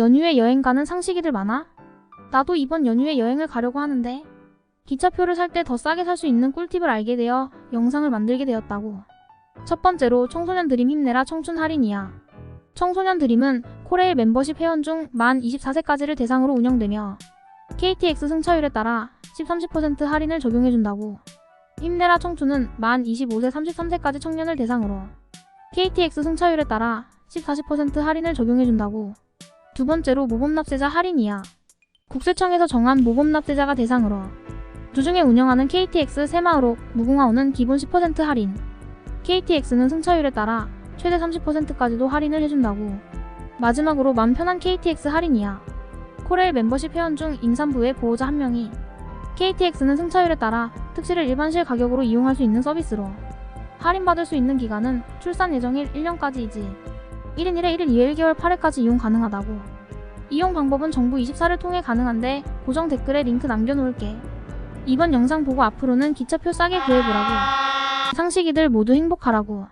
연휴에 여행 가는 상식이들 많아? 나도 이번 연휴에 여행을 가려고 하는데 기차표를 살 때 더 싸게 살 수 있는 꿀팁을 알게 되어 영상을 만들게 되었다고. 첫 번째로 청소년 드림 힘내라 청춘 할인이야. 청소년 드림은 코레일 멤버십 회원 중 만 24세까지를 대상으로 운영되며 KTX 승차율에 따라 10, 30% 할인을 적용해준다고. 힘내라 청춘은 만 25세 33세까지 청년을 대상으로 KTX 승차율에 따라 10, 40% 할인을 적용해준다고. 두 번째로 모범납세자 할인이야. 국세청에서 정한 모범납세자가 대상으로 주중에 운영하는 KTX 새마을호, 무궁화호는 기본 10% 할인. KTX는 승차율에 따라 최대 30%까지도 할인을 해준다고. 마지막으로 맘 편한 KTX 할인이야. 코레일 멤버십 회원 중 임산부의 보호자 한 명이 KTX는 승차율에 따라 특실을 일반실 가격으로 이용할 수 있는 서비스로 할인받을 수 있는 기간은 출산 예정일 1년까지이지 1인 1회 1일 2회 1개월 8회까지 이용 가능하다고. 이용 방법은 정부 24를 통해 가능한데 고정 댓글에 링크 남겨놓을게. 이번 영상 보고 앞으로는 기차표 싸게 구해보라고. 상식이들 모두 행복하라고